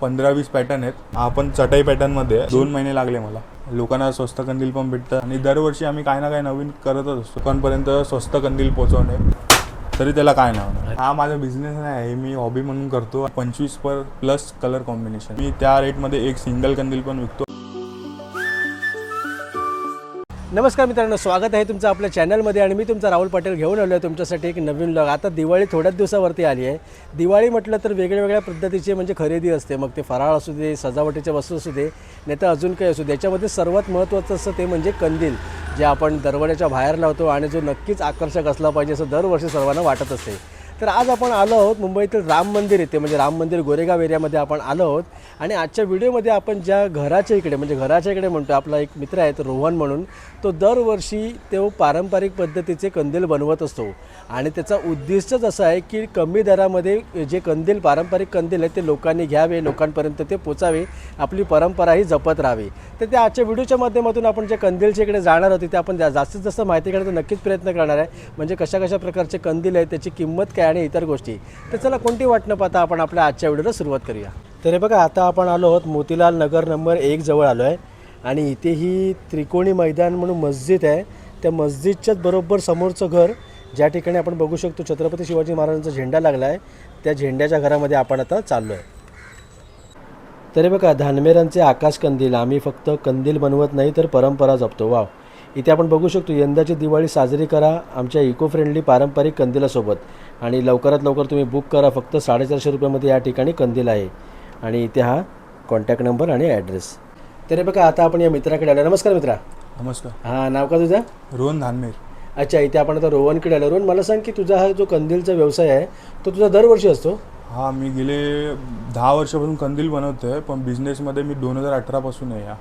पंधरा वीस पॅटर्न आहेत. आपण चटई चटाई पॅटर्नमध्ये दोन महिने लागले मला. लोकांना स्वस्त कंदील पण भेटतं आणि दरवर्षी आम्ही काही ना काही नवीन करतच असतो. लोकांपर्यंत स्वस्त कंदील पोहोचवणे तरी त्याला काय नाव हा माझा बिझनेस नाही आहे. मी हॉबी म्हणून करतो. पंचवीस पर प्लस कलर कॉम्बिनेशन मी त्या रेटमध्ये एक सिंगल कंदील पण विकतो. नमस्कार मित्रांनो स्वागत आहे तुमचं आपल्या चॅनलमध्ये आणि मी तुमचा राहुल पाटील घेऊन आलो आहे तुमच्यासाठी एक नवीन लॉग आता दिवाळी थोड्याच दिवसावरती आली आहे. दिवाळी म्हटलं तर वेगळ्या वेगळ्या पद्धतीची म्हणजे खरेदी असते. मग ते फराळ असू दे सजावटीच्या वस्तू असू दे नाही तर अजून काही असू दे. याच्यामध्ये सर्वात महत्त्वाचं असं ते म्हणजे कंदील जे आपण दरवाजाच्या बाहेर लावतो आणि जो नक्कीच आकर्षक असला पाहिजे असं दरवर्षी सर्वांना वाटत असते. तर आज आपण आलो आहोत मुंबईतील राम मंदिर येथे म्हणजे राम मंदिर गोरेगाव एरियामध्ये आपण आलो आहोत. आणि आजच्या व्हिडिओमध्ये आपण ज्या घराच्या इकडे म्हणजे घराच्या इकडे म्हणतो आपला एक मित्र आहे तो रोहन म्हणून. तो दरवर्षी तो पारंपरिक पद्धतीचे कंदील बनवत असतो. आणि त्याचा उद्दिष्टच असं आहे की कमी दरामध्ये जे कंदील पारंपरिक कंदील आहेत ते लोकांनी घ्यावे लोकांपर्यंत ते पोचावे आपली परंपराही जपत राहावी. तर त्या आजच्या व्हिडिओच्या माध्यमातून आपण जे कंदीलच्या इकडे जाणार होते ते आपण जा- जास्तीत जास्त माहिती घेण्याचा नक्कीच प्रयत्न करणार आहे. म्हणजे कशा कशा प्रकारचे कंदील आहेत त्याची किंमत काय आणि इतर गोष्टी. तर चला कोणती वाट न पाहता आपण आपल्या आजच्या व्हिडिओला सुरुवात करूया. तर हे बघा आता आपण आलो आहोत मोतीलाल नगर नंबर एक जवळ आलो आहे. आणि इथे ही त्रिकोणी मैदान म्हणून मस्जिद आहे. त्या मस्जिदच्याच बरोबर समोरचं घर ज्या ठिकाणी आपण बघू शकतो छत्रपती शिवाजी महाराजांचा झेंडा लागला आहे त्या झेंड्याच्या घरामध्ये आपण आता चाललो आहे तरी बघा धानमेरांचे आकाश कंदील आम्ही फक्त कंदील बनवत नाही तर परंपरा जपतो. वाव. इथे आपण बघू शकतो यंदाची दिवाळी साजरी करा आमच्या इको फ्रेंडली पारंपरिक कंदिलासोबत आणि लवकरात लवकर तुम्ही बुक करा फक्त साडेचारशे रुपयामध्ये या ठिकाणी कंदील आहे. आणि इथे हा कॉन्टॅक्ट नंबर आणि ॲड्रेस तरी बघा आता आपण या मित्राकडे आलो. नमस्कार मित्रा. नमस्कार. हां नाव का तुझं? रोहन धानमेर. अच्छा इथे आपण आता रोहनकडे आलो. रोहन मला सांग की तुझा हा जो कंदीलचा व्यवसाय आहे तो तुझा दरवर्षी असतो? हा मी गेले दहा वर्षापासून कंदील बनवतोय पण बिझनेसमध्ये मी दोन हजार अठरापासून आहे हा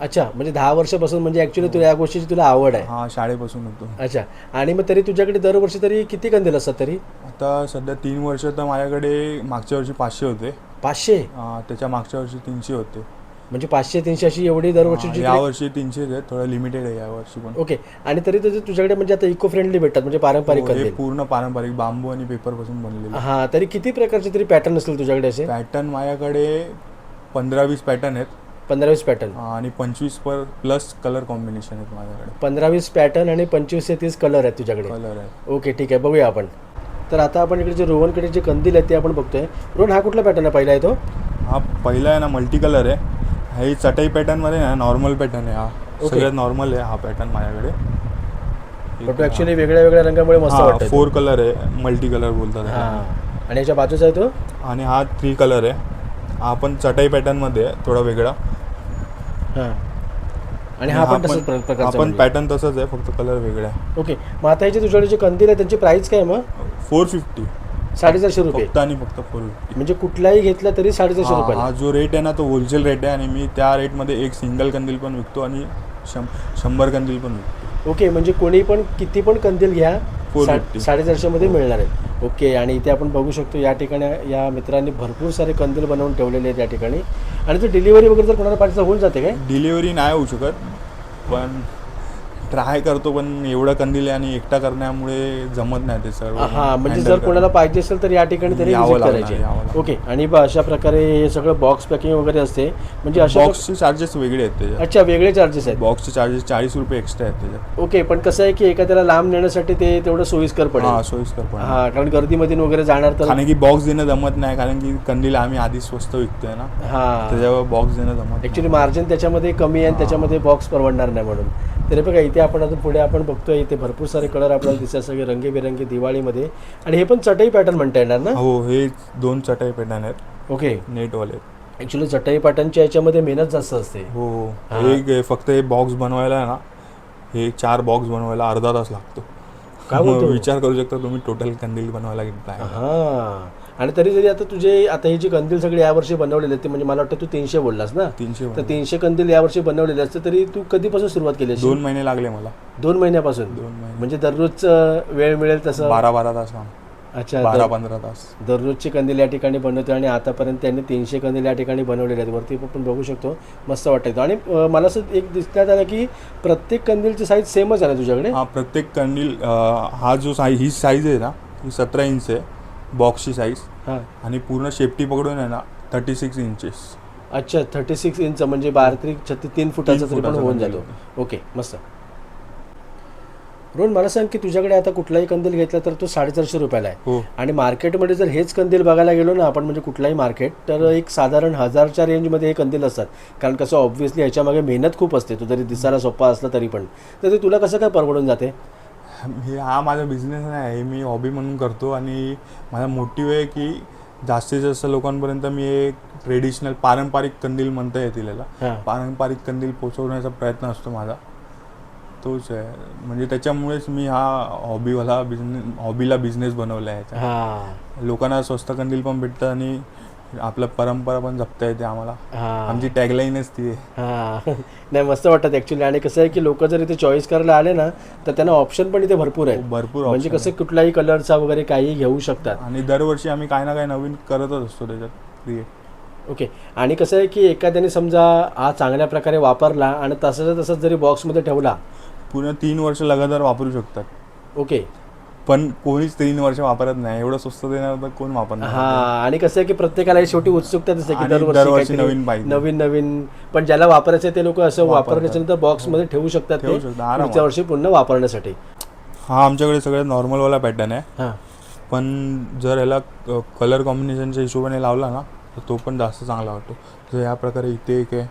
अच्छा म्हणजे दहा वर्षापासून म्हणजे ॲक्च्युली तुला या गोष्टीची तुला आवड आहे. हा शाळेपासून होतो. अच्छा आणि मग तरी तुझ्याकडे दरवर्षी तरी किती कंदील असतात तरी? आता सध्या तीन वर्ष तर माझ्याकडे मागच्या वर्षी पाचशे होते. पाचशे? त्याच्या मागच्या वर्षी तीनशे होते. म्हणजे पाचशे तीनशे अशी एवढी दरवर्षी या वर्षी तीनशेच आहे थोडं लिमिटेड आहे या वर्षी पण. ओके आणि तरी तुझे तुझ्याकडे म्हणजे आता इको फ्रेंडली भेटतात म्हणजे पारंपरिक हो, हे कंदील. पूर्ण पारंपरिक बांबू आणि पेपरपासून बनलेले. हा तरी किती प्रकारचे तरी पॅटर्न असतील तुझ्याकडे असे? पॅटर्न माझ्याकडे पंधरा वीस पॅटर्न आहेत. पंधरा वीस पॅटर्न आणि पंचवीस पर प्लस कलर कॉम्बिनेशन आहेत माझ्याकडे. पंधरा वीस पॅटर्न आणि पंचवीस ते तीस कलर आहेत तुझ्याकडे. कलर आहे ओके ठीक आहे बघूया आपण. तर आता आपण इकडे जे रोहनकडे जे कंदील आहेत ते आपण बघतोय. रोहन हा कुठला पॅटर्न आहे? पहिला आहे तो? हा पहिला आहे ना मल्टी कलर आहे. हे चटई पॅटर्नमध्ये ना नॉर्मल पॅटर्न आहे हा. सगळ्यात नॉर्मल आहे हा पॅटर्न माझ्याकडे. पण ॲक्च्युली वेगळ्या वेगळ्या रंगामुळे मस्त वाटतं फोर कलर आहे मल्टी कलर बोलतात हा. आणि याच्या बाजूचा आहे तो? आणि हा थ्री कलर आहे. हा पण चटई पॅटर्नमध्ये आहे थोडा वेगळा. आणि हा पण तसंच प्र- हा प्रकारचा पण म्हणजे. पॅटर्न तसंच आहे फक्त कलर वेगळा आहे. ओके. मग आता याचे तुझ्याकडे जे कंदील आहे त्यांची प्राइस काय मग? फोर फिफ्टी साडेचारशे रुपये. फक्त आणि फक्त फोर फिफ्टी म्हणजे कुठलाही घेतला तरी साडेचारशे रुपयाला. हा जो रेट आहे ना तो होलसेल रेट आहे आणि मी त्या रेटमध्ये एक सिंगल कंदील पण विकतो आणि शं शंभर कंदील पण विकतो. ओके म्हणजे कोणी पण किती पण कंदील घ्या सा- fifty. साडेचारशेमध्ये मिळणार आहे ओके आणि इथे आपण बघू शकतो या ठिकाणी या मित्रांनी भरपूर सारे कंदील बनवून ठेवलेले आहेत या ठिकाणी. आणि ते डिलिव्हरी वगैरे जर कोणाला पाहिजे तर होऊन जाते काय? डिलिव्हरी नाही होऊ शकत पण ट्राय करतो पण एवढं कंदील आणि एकटा करण्यामुळे जमत नाही ते सर्व. हा म्हणजे जर. कोणाला पाहिजे असेल तर या ठिकाणी तरी यावं visit लागणार, करायचे यावं लागणार. ओके आणि ब- अशा प्रकारे हे सगळं बॉक्स पॅकिंग वगैरे असते. म्हणजे अशा बॉक्सचे चार्जेस वेगळे आहेत त्याच्यात. अच्छा वेगळे चार्जेस आहेत. बॉक्सचे चार्जेस चाळीस रुपये एक्स्ट्रा आहेत त्याच्यात. ओके पण कसं आहे की एखाद्याला लांब नेण्यासाठी ते तेवढं सोयीस्कर हा पडेल सोयीस्कर पण हा कारण गर्दीमध्ये वगैरे जाणार तर कारण की बॉक्स देणं जमत नाही कारण की कंदील आम्ही आधी स्वस्त विकतोय ना. हा. त्याच्यावर बॉक्स देणं जमत नाही. ॲक्च्युली मार्जिन त्याच्यामध्ये कमी आहे आणि त्याच्यामध्ये बॉक्स परवडणार नाही म्हणून. तरी बघा इथे आपण आता पुढे आपण बघतोय. इथे भरपूर सारे कलर आपल्याला दिसतात सगळे रंगीबेरंगी दिवाळीमध्ये. आणि हे पण चटई पॅटर्न म्हणता येणार ना? हो हे दोन चटाई पॅटर्न आहेत. ओके नेटवाले. ॲक्च्युली चटई पॅटर्नच्या याच्यामध्ये मेहनत जास्त असते. हो एक हे फक्त हे बॉक्स बनवायला ना हे चार बॉक्स बनवायला अर्धा तास लागतो. काय बोलतो? विचार करू शकता तुम्ही टोटल कंदील बनवायला किती time. हा. आणि तरी जरी आता तुझे आता हे जे कंदील सगळे यावर्षी बनवलेले आहेत ते म्हणजे मला वाटतं तू तीनशे बोललास ना? तीनशे तर. तीनशे कंदील यावर्षी बनवलेले असते तरी तू कधीपासून सुरुवात केली? दोन महिने लागले मला. दोन महिन्यापासून? दोन महिने. म्हणजे दररोजचं वेळ मिळेल तसं? बारा बारा तास अच्छा बारा पंधरा तास. दररोजचे कंदील या ठिकाणी बनवतो आणि आतापर्यंत त्यांनी तीनशे कंदील या ठिकाणी बनवलेले आहेत. वरती आपण बघू शकतो. मस्त वाटतं आणि मला असं एक दिसण्यात आलं की प्रत्येक कंदीलची साईज सेमच आहे ना तुझ्याकडे? हा प्रत्येक कंदील हा जो साईज ही साईज आहे ना ही सतरा इंच आहे. बॉक्सची साईज हां. आणि पूर्ण शेपटी पकडून आहे ना थर्टी सिक्स इंचेस अच्छा थर्टी सिक्स इंच म्हणजे बारा छत्तीस तीन फुटाचा तरी पण फुटाचा होऊन जातो. ओके मस्त. रोहन मला सांग की तुझ्याकडे आता कुठलाही कंदील घेतला तर तो साडेचारशे रुपयाला आहे. हो. आणि मार्केटमध्ये जर हेच कंदील बघायला गेलो ना आपण म्हणजे कुठलाही मार्केट तर एक साधारण हजारच्या रेंजमध्ये हे कंदील असतात. कारण कसं ऑब्व्हियसली ह्याच्यामागे मेहनत खूप असते. तो जरी दिसायला सोपा असला तरी पण. तर ते तुला कसं काय परवडून जाते? हे हा माझा बिझनेस नाही आहे मी हॉबी म्हणून करतो आणि माझा मोटिव्ह आहे की जास्तीत जास्त लोकांपर्यंत मी एक ट्रेडिशनल पारंपरिक कंदील म्हणता येतील याला. पारंपरिक कंदील पोचवण्याचा प्रयत्न असतो माझा. तोच आहे. म्हणजे त्याच्यामुळेच मी हा हॉबीवाला बिझनेस हॉबीला बिझनेस बनवला आहे. हां. लोकांना स्वस्त कंदील पण भेटतं आणि आपलं परंपरा पण जपता येते आम्हाला. हां. आमची टॅगलाईनच ती आहे. हां. नाही मस्त वाटतात ॲक्च्युली आणि कसं आहे की लोक जर इथे चॉईस करायला आले ना तर त्यांना ऑप्शन पण इथे भरपूर आहेत. भरपूर म्हणजे कसं कुठलाही कलरचा वगैरे काही घेऊ शकतात. आहे. आणि दरवर्षी आम्ही काही ना काही नवीन करतच असतो त्याच्यात क्रिएट ओके आणि कसं आहे की एखाद्याने समजा हा चांगल्या प्रकारे वापरला आणि तसंच तसंच जरी बॉक्समध्ये ठेवला. पूर्ण तीन वर्ष लगातार वापरू शकतात. ओके पण कोणीच तीन वर्ष वापरत नाही. एवढं स्वस्त देणार तर कोण वापरणार? हा आणि कसं आहे की प्रत्येकाला शेवटी उत्सुकता दिसते की आणि दरवर्षी नवीन पाहिजे. नवीन नवीन. पण ज्याला वापरायचं आहे ते लोक असं. वापरण्याच्या नंतर बॉक्समध्ये ठेवू शकतात ठेवू शकतात, आरामात. पुढच्या वर्षी पुन्हा वापरण्यासाठी. हा आमच्याकडे सगळ्यात नॉर्मलवाला पॅटर्न आहे. हां. पण जर याला कलर कॉम्बिनेशनच्या हिशोबाने लावला ना तर तो पण जास्त चांगला वाटतो. तर या प्रकारे इथे एक आहे.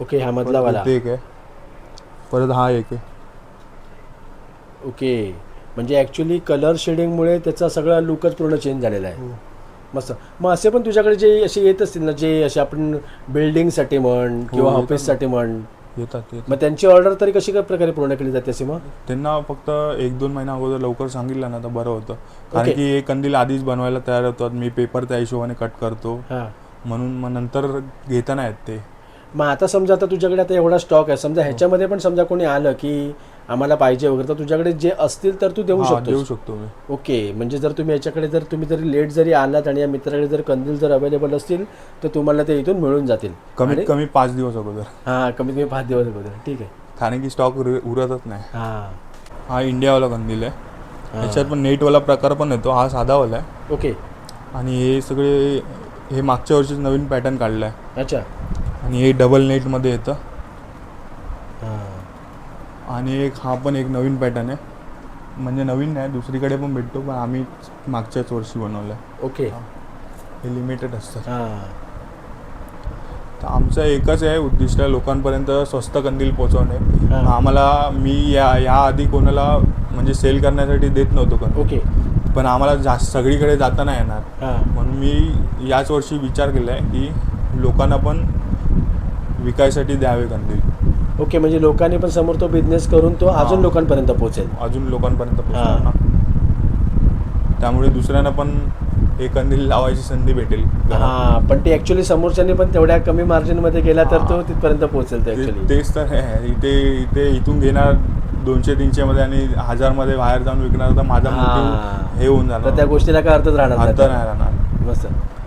ओके हा मधला परत वाला. इथे एक आहे. परत हा एक आहे. ओके. म्हणजे ॲक्च्युली कलर शेडिंगमुळे त्याचा सगळा लुकच पूर्ण चेंज झालेला आहे. मस्त. मग असे पण तुझ्याकडे जे असे येत असतील ना जे असे आपण बिल्डिंगसाठी म्हण किंवा येतात ऑफिससाठी म्हण येतात येतात. मग त्यांची ऑर्डर तरी कशी काय प्रकारे पूर्ण केली जाते असे मग? त्यांना फक्त एक दोन महिना अगोदर लवकर सांगितलं ना तर बरं होतं. कारण Okay. की हे कंदील आधीच बनवायला तयार होतात. मी पेपर त्या हिशोबाने कट करतो. हां. म्हणून मग नंतर घेता नाही येत ते. मग आता समजा आता तुझ्याकडे आता एवढा स्टॉक आहे. समजा ह्याच्यामध्ये पण समजा कोणी आलं की आम्हाला पाहिजे वगैरे तर तुझ्याकडे जे असतील तर तू देऊ हा, शकतो देऊ शकतो मी. ओके म्हणजे जर तुम्ही याच्याकडे जर तुम्ही जरी लेट जरी आलात आणि या मित्राकडे जर कंदील जर अवेलेबल असतील तर तुम्हाला ते इथून मिळून जातील. कमीत कमी पाच दिवस अगोदर. हां कमीत कमी पाच दिवस अगोदर. ठीक आहे. कारण की स्टॉक उरतच नाही. हां. हा इंडियावाला कंदील आहे. याच्यात पण नेटवाला प्रकार पण येतो. हा साधावाला आहे. ओके. आणि हे सगळे हे मागच्या वर्षीच नवीन पॅटर्न काढला आहे अच्छा. आणि हे डबल नेटमध्ये येतं. हां. आणि एक हा पण एक नवीन पॅटर्न आहे. म्हणजे नवीन नाही दुसरीकडे पण भेटतो पण आम्ही मागच्याच वर्षी बनवलं आहे ओके. हे. लिमिटेड असतात हां. तर आमचं एकच आहे उद्दिष्ट लोकांपर्यंत स्वस्त कंदील पोचवणे हां. आम्हाला मी या याआधी कोणाला म्हणजे सेल करण्यासाठी देत नव्हतो कंदील ओके. पण आम्हाला जास्त सगळीकडे जाता नाही येणार म्हणून मी याच वर्षी विचार केला आहे की लोकांना पण विकायसाठी द्यावे कंदील ओके म्हणजे लोकांनी पण समोर तो बिझनेस करून तो अजून हां. लोकांपर्यंत पोहोचेल अजून लोकांपर्यंत पोहोचणार हां. ना त्यामुळे दुसऱ्यांना पण हे कंदील लावायची संधी भेटेल घरात. हा पण ते ऍक्च्युली समोरच्यानी पण तेवढ्या कमी मार्जिनमध्ये गेला तर तो. तिथपर्यंत पोहोचेल ते- ऍक्च्युली तेच तर आहे इथे इथे इथून घेणार दोनशे तीनशे मध्ये आणि हजारमध्ये बाहेर जाऊन विकणार तर माझा हां. मोटिव्ह हे होऊन तर त्या जाणार गोष्टीला काय अर्थच राहणार अर्थ नाही नाही राहणार मस्त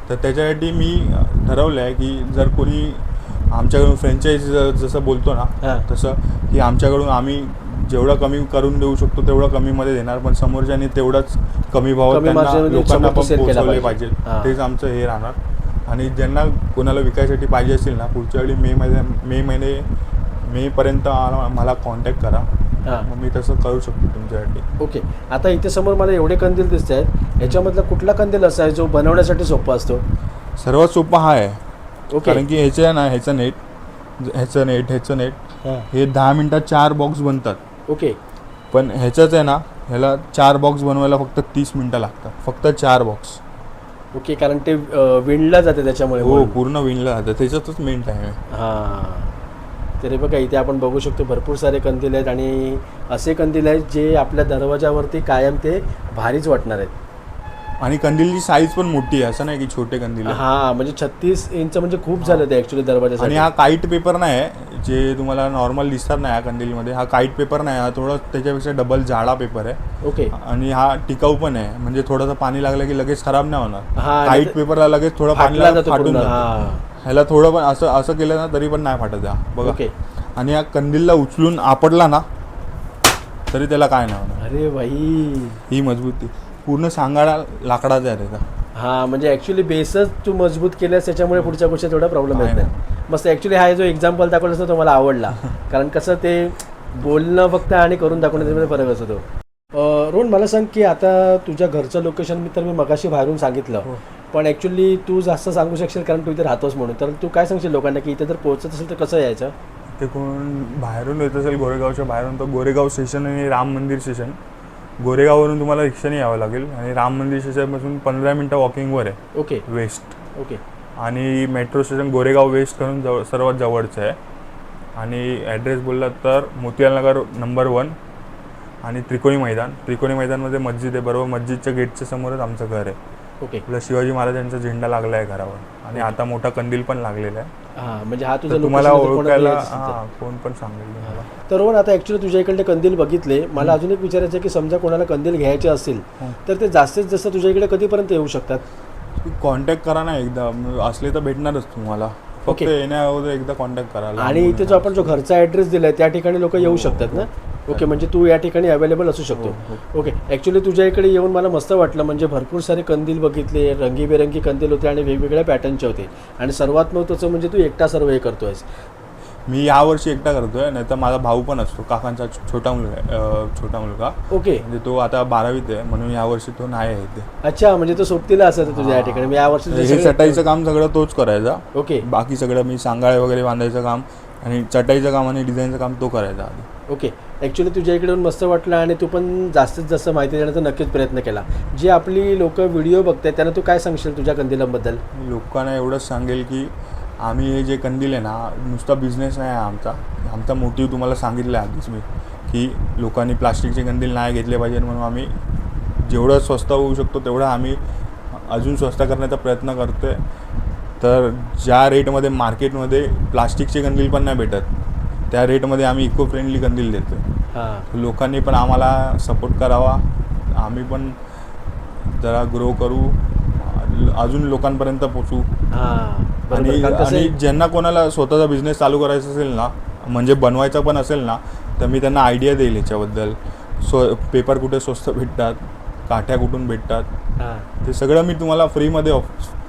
तर त्याच्यासाठी मी ठरवलं आहे की जर कोणी आमच्याकडून फ्रँचाईज जसं बोलतो. ना तसं की आमच्याकडून आम्ही जेवढं कमी करून देऊ शकतो तेवढं कमीमध्ये देणार पण समोरच्यानी तेवढंच कमी भावात कमी त्यांना लोकांना पोहोचवले पाहिजे. तेच आमचं हे राहणार. आणि ज्यांना कोणाला विकायसाठी पाहिजे असेल ना पुढच्या वेळी मे मध्ये मे महिने मेपर्यंत आ- मला कॉन्टॅक्ट करा. मग मी तसं करू शकतो तुमच्यासाठी. ओके. आता इथे समोर मला एवढे कंदील दिसत आहेत याच्यामधला कुठला कंदील असा आहे जो बनवण्यासाठी सोपा असतो? सर्वात सोपं हा आहे. ओके. कारण की ह्याचे आहे ना ह्याचं नेट ह्याचं नेट ह्याचं नेट हां. हे दहा मिनिटात चार बॉक्स बनतात. ओके. पण ह्याच्याच आहे ना ह्याला चार बॉक्स बनवायला फक्त तीस मिनिटं लागतात. फक्त चार बॉक्स ओके कारण ते अं, विणलं जाते त्याच्यामुळे हो म्हणून. पूर्ण विणलं जातं. त्याच्यातच मेन टाईम आहे. हां. तरी बघा इथे आपण बघू शकतो भरपूर सारे कंदील आहेत आणि असे कंदील आहेत जे आपल्या दरवाजावरती कायम ते भारीच वाटणार आहेत. आणि कंदीलची साईज पण मोठी आहे असं नाही की छोटे कंदील आहे. हा म्हणजे छत्तीस इंच म्हणजे खूप झालं ते ऍक्च्युली दरवाजासाठी आणि हा काईट पेपर नाही आहे जे तुम्हाला नॉर्मल दिसतात ना या कंदीलमध्ये. हा काईट पेपर नाही हा थोडा त्याच्यापेक्षा डबल जाडा पेपर आहे. ओके आणि हा टिकाऊ पण आहे म्हणजे थोडंसं पाणी लागलं की लगेच खराब नाही हा, होणार आणि काईट पेपरला लगेच थोडं पाणी फाटला लागलं जातो फाटून पूर्ण जातं. हा. ह्याला थोडं पण असं असं केलं ना तरी पण नाही फाटत हा बघा. ओके आणि या कंदीलला उचलून आपडला ना तरी त्याला काय नाही होणार. अरे भाई ही मजबूती. पूर्ण सांगाडा लाकडाचा आहे त्याचा हा म्हणजे ऍक्च्युली बेसच तू मजबूत केल्यास त्याच्यामुळे पुढच्या गोष्टी थोडा प्रॉब्लेम येत नाही, मस्त ऍक्च्युली हा जो एक्झाम्पल दाखवलास ना तो मला आवडला. कारण कसं ते बोलणं फक्त आणि करून दाखवणं त्याच्यामध्ये फरक असतो रोहन मला सांग की आता तुझ्या घरचं लोकेशन मी तर मी मगाशी बाहेरून सांगितलं. हो. पण ऍक्च्युली तू जास्त सांगू शकशील कारण तू इथे राहतोस म्हणून. तर तू काय सांगशील लोकांना की इथे जर पोहोचत असेल तर कसं यायचं? ते कोण बाहेरून येत असेल गोरेगावच्या बाहेरून तर गोरेगाव स्टेशन आणि राम मंदिर स्टेशन गोरेगाववरून तुम्हाला रिक्षाने यावं लागेल. आणि राम मंदिर स्टेशनपासून पंधरा मिनटं वॉकिंगवर आहे. ओके. West okay. आणि मेट्रो स्टेशन गोरेगाव वेस्ट करून जवळ सर्वात जवळचं आहे. आणि ॲड्रेस बोललात तर मोतियालनगर नंबर वन आणि त्रिकोणी मैदान. त्रिकोणी मैदानमध्ये मस्जिद आहे बरोबर? मस्जिदच्या गेटच्या समोरच आमचं घर आहे. ओके आपला शिवाजी महाराजांचा झेंडा लागला आहे घरावर. आणि आता मोठा कंदील पण लागलेला आहे. हा म्हणजे हा तुझा तर तुम्हाला location जर कोणाला ओळखायला यायचं असेल तर. हां कोण पण सांगेल तुम्हाला. तर रोहन आता ॲक्च्युली तुझ्या इकडले कंदील बघितले. मला अजून एक विचारायचं आहे की समजा कोणाला कंदील घ्यायचे असतील. तर ते जास्तीत जास्त तुझ्या इकडे कधीपर्यंत येऊ शकतात? कॉन्टॅक्ट करा ना एकदा. म- असले तर भेटणारच तुम्हाला. फक्त Okay. येण्या अगोदर एकदा कॉन्टॅक्ट करा. आणि इथे. जो आपण जो घरचा ॲड्रेस दिलाय त्या ठिकाणी लोक येऊ शकतात ना? ओके म्हणजे तू या ठिकाणी अवेलेबल असू शकतो. ओके ॲक्च्युली तुझ्या इकडे येऊन मला मस्त वाटलं म्हणजे भरपूर सारे कंदील बघितले रंगीबेरंगी कंदील होते आणि वेगवेगळ्या पॅटर्नचे होते. आणि सर्वात महत्त्वाचं म्हणजे तू एकटा सर्व हे करतोयस. मी यावर्षी एकटा करतोय नाही तर माझा भाऊ पण असतो काकांचा छोटा मुलगा छोटा मुलगा. ओके. म्हणजे तो आता बारावीत आहे म्हणून यावर्षी तो नाही आहे इथे. अच्छा म्हणजे तो सोबतीला असत तुझ्या या ठिकाणी मी यावर्षी हे चटाईचं काम सगळं तोच करायचा. ओके. बाकी सगळं मी सांगाळे वगैरे बांधायचं काम आणि चटाईचं काम आणि डिझाईनचं काम तो करायचा आधी. ओके. ॲक्च्युली तुझ्या इकडे येऊन मस्त वाटलं आणि तू पण जास्तीत जास्त माहिती देण्याचा नक्कीच प्रयत्न केला. जे आपली लोक व्हिडिओ बघतात त्यांना तू काय सांगशील तुझ्या कंदिलांबद्दल? लोकांना एवढंच सांगेल की आम्ही हे जे कंदील आहे ना नुसता बिझनेस नाही आहे आमचा. आमचा मोटिव्ह तुम्हाला सांगितलं आहे आधीच मी की लोकांनी प्लास्टिकचे कंदील नाही घेतले पाहिजे म्हणून आम्ही जेवढं स्वस्त होऊ शकतो तेवढं आम्ही अजून स्वस्त करण्याचा प्रयत्न करतो आहे तर ज्या रेटमध्ये मार्केटमध्ये प्लास्टिकचे कंदील पण नाही भेटत त्या रेटमध्ये आम्ही इको फ्रेंडली कंदील देतो लोकांनी पण आम्हाला सपोर्ट करावा. आम्ही पण जरा ग्रो करू. अजून लोकांपर्यंत पोचू आणि ज्यांना कोणाला स्वतःचा बिझनेस चालू करायचा असेल ना म्हणजे बनवायचा पण असेल ना तर मी त्यांना आयडिया देईल याच्याबद्दल. स्व पेपर कुठे स्वस्त भेटतात काठ्या कुठून भेटतात ते सगळं मी तुम्हाला फ्रीमध्ये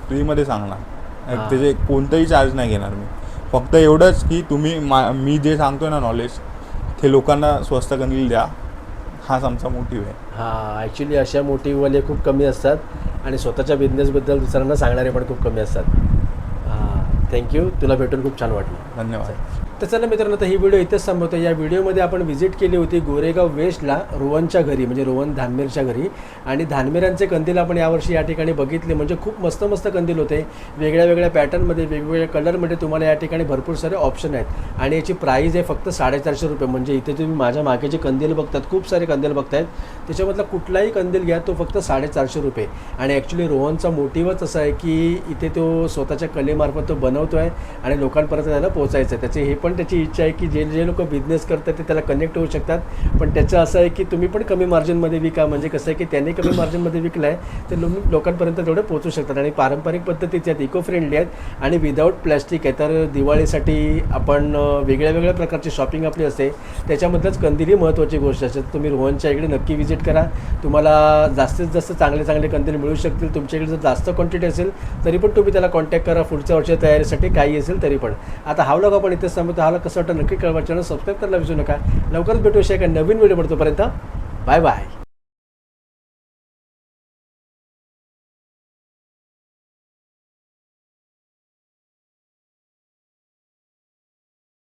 फ्रीमध्ये सांगणार. त्याचे कोणतंही चार्ज नाही घेणार मी. फक्त एवढंच की तुम्ही मा मी जे सांगतोय ना नॉलेज ते लोकांना स्वस्त कंदील द्या. हाच आमचा मोटिव्ह आहे. हां ॲक्च्युली अशा मोटिव्हवाले खूप कमी असतात आणि स्वतःच्या बिझनेसबद्दल दुसऱ्यांना सांगणारे पण खूप कमी असतात. हां थँक्यू तुला भेटून खूप छान वाटलं. धन्यवाद. तर चला मित्रांनो आता ही व्हिडिओ इथेच संपवतो या व्हिडिओमध्ये आपण व्हिजिट केली होती गोरेगाव वेस्टला रोहनच्या घरी म्हणजे रोहन धानमेरच्या घरी. आणि धानमेरांचे कंदील आपण यावर्षी या ठिकाणी बघितले. म्हणजे खूप मस्त मस्त कंदील होते. वेगळ्या वेगळ्या पॅटर्नमध्ये वेगवेगळ्या कलरमध्ये तुम्हाला या ठिकाणी भरपूर सारे ऑप्शन आहेत. आणि याची प्राईज आहे फक्त साडेचारशे रुपये. म्हणजे इथे तुम्ही माझ्या मागे जे कंदील बघतात खूप सारे कंदील बघतायत. त्याच्यामधला कुठलाही कंदील घ्या तो फक्त साडेचारशे रुपये. आणि ॲक्च्युली रोहनचा मोटिवच असा आहे की इथे तो स्वतःच्या कलेमार्फत तो बनवतो आहे आणि लोकांपर्यंत त्याला पोचायचं आहे त्याचे हे पण त्याची इच्छा आहे की जे जे लोक बिझनेस करतात ते त्याला कनेक्ट होऊ शकतात. पण त्याचं असं आहे की तुम्ही पण कमी मार्जिनमध्ये विका. म्हणजे कसं आहे की त्यांनी कमी मार्जिनमध्ये विकलं आहे ते लो लोकांपर्यंत तेवढे पोहोचू शकतात. आणि पारंपरिक पद्धतीचे आहेत इको फ्रेंडली आहेत. आणि विदाऊट प्लॅस्टिक आहे तर दिवाळीसाठी आपण वेगळ्या वेगळ्या प्रकारची शॉपिंग आपली असते. त्याच्यामधलंच कंदील ही महत्त्वाची गोष्ट असते तुम्ही रोहनच्या इकडे नक्की व्हिजिट करा. तुम्हाला जास्तीत जास्त चांगले चांगले कंदील मिळू शकतील. तुमच्याकडे जर जास्त क्वांटिटी असेल तरी पण तुम्ही त्याला कॉन्टॅक्ट करा. पुढच्या वर्षी तयारीसाठी काही असेल तरी पण. आता हा व्लॉग आपण इथेच थांबतो हा कसं वाटतं नक्की कळवा. चॅनल सबस्क्राईब करायला विसरू नका. लवकरच भेटू अशा एका नवीन व्हिडिओ तोपर्यंत. Bye bye